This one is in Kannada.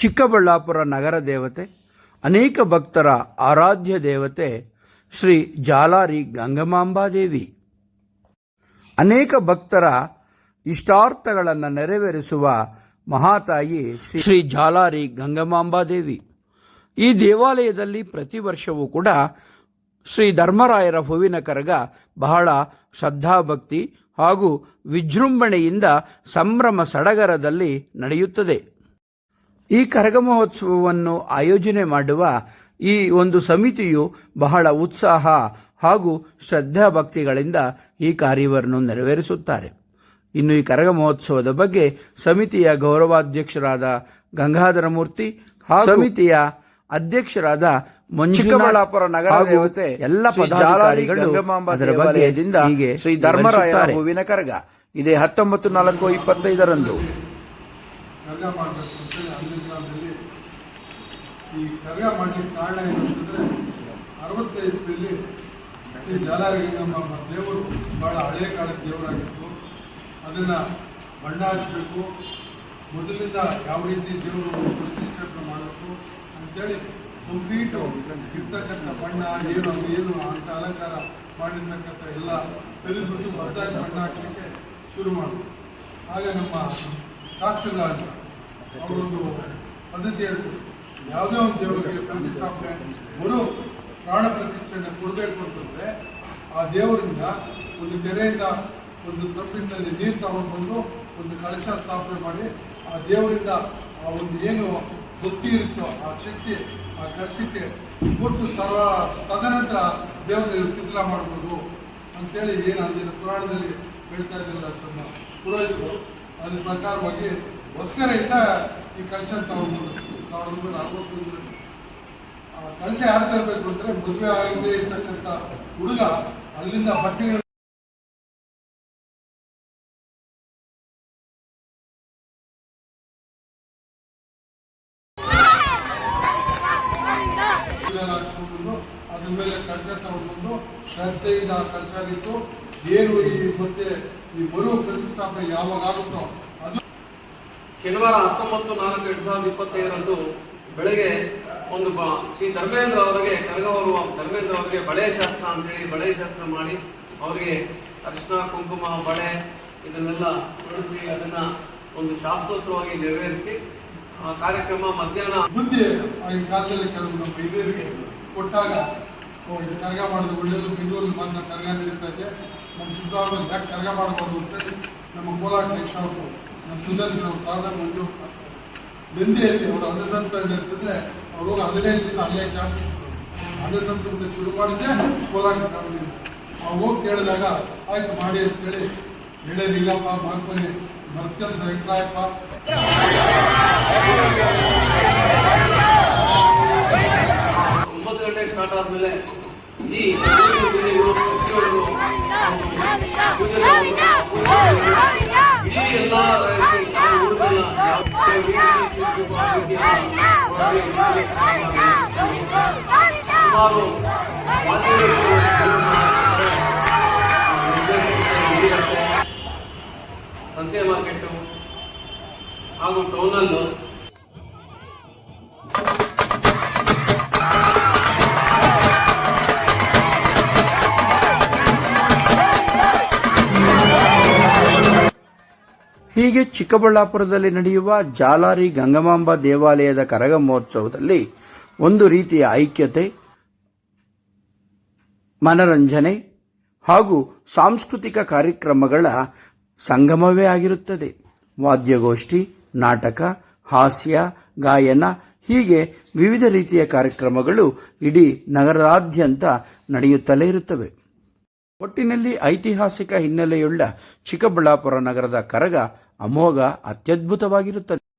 ಚಿಕ್ಕಬಳ್ಳಾಪುರ ನಗರ ದೇವತೆ, ಅನೇಕ ಭಕ್ತರ ಆರಾಧ್ಯ ದೇವತೆ ಶ್ರೀ ಜಾಲಾರಿ ಗಂಗಮಾಂಬಾದೇವಿ ಅನೇಕ ಭಕ್ತರ ಇಷ್ಟಾರ್ಥಗಳನ್ನು ನೆರವೇರಿಸುವ ಮಹಾತಾಯಿ ಶ್ರೀ ಜಾಲಾರಿ ಗಂಗಮಾಂಬಾದೇವಿ ಈ ದೇವಾಲಯದಲ್ಲಿ ಪ್ರತಿ ವರ್ಷವೂ ಕೂಡ ಶ್ರೀ ಧರ್ಮರಾಯರ ಹೂವಿನ ಕರಗ ಬಹಳ ಶ್ರದ್ಧಾಭಕ್ತಿ ಹಾಗೂ ವಿಜೃಂಭಣೆಯಿಂದ ಸಂಭ್ರಮ ಸಡಗರದಲ್ಲಿ ನಡೆಯುತ್ತದೆ. ಈ ಕರಗ ಮಹೋತ್ಸವವನ್ನು ಆಯೋಜನೆ ಮಾಡುವ ಈ ಒಂದು ಸಮಿತಿಯು ಬಹಳ ಉತ್ಸಾಹ ಹಾಗೂ ಶ್ರದ್ಧಾಭಕ್ತಿಗಳಿಂದ ಈ ಕಾರ್ಯವನ್ನು ನೆರವೇರಿಸುತ್ತಾರೆ. ಇನ್ನು ಈ ಕರಗ ಮಹೋತ್ಸವದ ಬಗ್ಗೆ ಸಮಿತಿಯ ಗೌರವಾಧ್ಯಕ್ಷರಾದ ಗಂಗಾಧರ ಮೂರ್ತಿ ಹಾಗೂ ಸಮಿತಿಯ ಅಧ್ಯಕ್ಷರಾದ ಚಿಕ್ಕಬಳ್ಳಾಪುರ ನಗರ ದೇವತೆ ಎಲ್ಲ ಪದಾಧಿಕಾರಿಗಳು ಅದರ ಬಗ್ಗೆ ಹೀಗೆ ಶ್ರೀ ಧರ್ಮರಾಯ. ಹೂವಿನ ಕರಗ. ಇದೇ ಹತ್ತೊಂಬತ್ತು ನಾಲ್ಕು ಇಪ್ಪತ್ತೈದರಂದು ಕರ್ಗ ಮಾಡಬೇಕು ಅಂತೇಳಿ ಅಂದಿನ ಕಾಲದಲ್ಲಿ ಈ ಕರ್ಗ ಮಾಡಲಿಕ್ಕೆ ಕಾರಣ ಏನು ಅಂತಂದರೆ, ಅರವತ್ತೈದು ಇಸ್ವಿಯಲ್ಲಿ ಶ್ರೀ ಜಾಲಾರಿಗಂಗಮ್ಮ ದೇವರು ಭಾಳ ಹಳೆಯ ಕಾಲದ ದೇವರಾಗಿತ್ತು. ಅದನ್ನು ಬಣ್ಣ ಹಚ್ಚಬೇಕು ಮೊದಲಿಂದ ಯಾವ ರೀತಿ ದೇವರು ಪ್ರತಿಷ್ಠಾಪನೆ ಮಾಡಬೇಕು ಅಂತೇಳಿ ಕಂಪ್ಲೀಟು ಇರ್ತಕ್ಕಂಥ ಬಣ್ಣ, ಏನು ಏನು ಅಂತ ಅಲಂಕಾರ ಮಾಡಿರ್ತಕ್ಕಂಥ ಎಲ್ಲ ತೆಗೆದುಬಿಟ್ಟು ಹೊಸದಾಗಿ ಬಣ್ಣ ಹಾಕಲಿಕ್ಕೆ ಶುರು ಮಾಡಿದ್ರು. ಆಗ ನಮ್ಮ ಶಾಸ್ತ್ರದ ಅವರೊಂದು ಪದ್ಧತಿ ಹೇಳ್ತಾರೆ ಯಾವುದೇ ಒಂದು ದೇವರಿಗೆ ಪ್ರತಿಷ್ಠಾಪನೆ ಗುರು ಪ್ರಾಣ ಪ್ರತಿಷ್ಠೆಯನ್ನು ಕೊಡಬೇಕು ಅಂತಂದರೆ ಆ ದೇವರಿಂದ ಒಂದು ಕೆರೆಯಿಂದ ಒಂದು ತಪ್ಪಿನಲ್ಲಿ ನೀರು ತಗೊಂಡ್ಬಂದು ಒಂದು ಕಳಶ ಸ್ಥಾಪನೆ ಮಾಡಿ ಆ ದೇವರಿಂದ ಆ ಒಂದು ಏನು ಭಕ್ತಿ ಇರುತ್ತೋ ಆ ಶಕ್ತಿ ಆ ಕಳಶಕ್ಕೆ ಕೊಟ್ಟು ತರ ತದನಂತರ ದೇವರ ಚಿತ್ರ ಮಾಡ್ಬೋದು ಅಂತೇಳಿ ಏನು ಅಂದಿನ ಪುರಾಣದಲ್ಲಿ ಹೇಳ್ತಾ ಇದ್ದಿಲ್ಲ ತಮ್ಮ ಪುರೋಹಿತರು, ಅದ್ರ ಪ್ರಕಾರವಾಗಿ ಹೊಸ್ಕರೆಯಿಂದ ಈ ಕಳಶ ತಗೊಂಡು ಸಾವಿರದ ಒಂಬೈನೂರ ಅರವತ್ತೊಂದರಲ್ಲಿ ಕಳಶ ಯಾರು ತರಬೇಕು ಅಂದ್ರೆ ಮದುವೆ ಆಗದೆ ಇರ್ತಕ್ಕಂಥ ಹುಡುಗ ಅಲ್ಲಿಂದ ಬಟ್ಟೆಗಳು ಅದ್ರ ಮೇಲೆ ಕಳಶ ತಗೊಂಡ್ಬಂದು ಶ್ರದ್ಧೆಯಿಂದ ಆಗಿತ್ತು ಏನು ಈ ಮತ್ತೆ ಈ ಮರು ಪ್ರತಿಷ್ಠಾಪನೆ ಯಾವಾಗ ಆಗುತ್ತೋ ಶನಿವಾರ ಹತ್ತೊಂಬತ್ತು ನಾಲ್ಕು ಎರಡ್ ಸಾವಿರದ ಇಪ್ಪತ್ತೈದರಂದು ಬೆಳಗ್ಗೆ ಒಂದು ಶ್ರೀ ಧರ್ಮೇಂದ್ರ ಅವರಿಗೆ ಕನಗವರು ಧರ್ಮೇಂದ್ರ ಅವರಿಗೆ ಬಳೆ ಶಾಸ್ತ್ರ ಅಂತೇಳಿ ಬಳೆ ಶಾಸ್ತ್ರ ಮಾಡಿ ಅವರಿಗೆ ಅರಿಶಿನ ಕುಂಕುಮ, ಬಳೆ ಇದನ್ನೆಲ್ಲ ತೊಡಗಿಸಿ ಅದನ್ನ ಒಂದು ಶಾಸ್ತ್ರೋತ್ತರವಾಗಿ ನೆರವೇರಿಸಿ ಆ ಕಾರ್ಯಕ್ರಮ ಮಧ್ಯಾಹ್ನ ಮುಂದೆ ಕಾಲದಲ್ಲಿ ಕೆಲವು ನಮ್ಮ ಹಿರಿಯರಿಗೆ ಕೊಟ್ಟಾಗ ಇದು ಕರಗ ಮಾಡೋದು ಒಳ್ಳೆಯದು ಬೆಂಗಳೂರಲ್ಲಿ ಮಾತ್ರ ಕರಗ ನಡೀತಾ ಇದೆ. ನಮ್ಮ ಚಿಕ್ಕಬಳ್ಳಾಪುರ ಯಾಕೆ ಕರಗ ಮಾಡಬಾರ್ದು ಅಂತೇಳಿ ನಮ್ಮ ಕೋಲಾಟ ಅವರು ನಮ್ಮ ಸುದರ್ಶನ್ ಅವ್ರ ಕಾಲ ಮಂಜು ನಂದಿಯಲ್ಲಿ ಅವರು ಅನ್ನಸಂತರಣೆ ಇರ್ತಿದ್ರೆ ಅವರು ಹದಿನೈದು ದಿವಸ ಅಲ್ಲೇ ಕ್ಯಾಂಪ್ ಅನ್ನಸಂತರಣೆ ಶುರು ಮಾಡಿದ್ದೆ ಕೋಲಾರ ಕಾಲದಿಂದ ಅವ್ರು ಹೋಗಿ ಕೇಳಿದಾಗ ಆಯ್ತು ಮಾಡಿ ಅಂತೇಳಿ ಹೇಳಿ ನಿಲ್ಲಪ್ಪ ಮಾಡ್కొని ಮರ್ಕಲ್ ವೆಂಕಟಾಯಪ್ಪ ಒಂಬತ್ತು ಗಂಟೆ ಸ್ಟಾರ್ಟ್ ಆದ್ಮೇಲೆ ಈ ಊರಿನ ಸಂತೆ ಮಾರ್ಕೆಟು ಹಾಗೂ ಟೌನಲ್ಲೂ ಹೀಗೆ ಚಿಕ್ಕಬಳ್ಳಾಪುರದಲ್ಲಿ ನಡೆಯುವ ಜಾಲಾರಿ ಗಂಗಮಾಂಬ ದೇವಾಲಯದ ಕರಗ ಮಹೋತ್ಸವದಲ್ಲಿ ಒಂದು ರೀತಿಯ ಐಕ್ಯತೆ ಮನರಂಜನೆ ಹಾಗೂ ಸಾಂಸ್ಕೃತಿಕ ಕಾರ್ಯಕ್ರಮಗಳ ಸಂಗಮವೇ ಆಗಿರುತ್ತದೆ. ವಾದ್ಯಗೋಷ್ಠಿ, ನಾಟಕ, ಹಾಸ್ಯ, ಗಾಯನ ಹೀಗೆ ವಿವಿಧ ರೀತಿಯ ಕಾರ್ಯಕ್ರಮಗಳು ಇಡೀ ನಗರಾದ್ಯಂತ ನಡೆಯುತ್ತಲೇ ಇರುತ್ತವೆ. ಒಟ್ಟಿನಲ್ಲಿ ಐತಿಹಾಸಿಕ ಹಿನ್ನೆಲೆಯುಳ್ಳ ಚಿಕ್ಕಬಳ್ಳಾಪುರ ನಗರದ ಕರಗ ಅಮೋಘ ಅತ್ಯದ್ಭುತವಾಗಿರುತ್ತದೆ.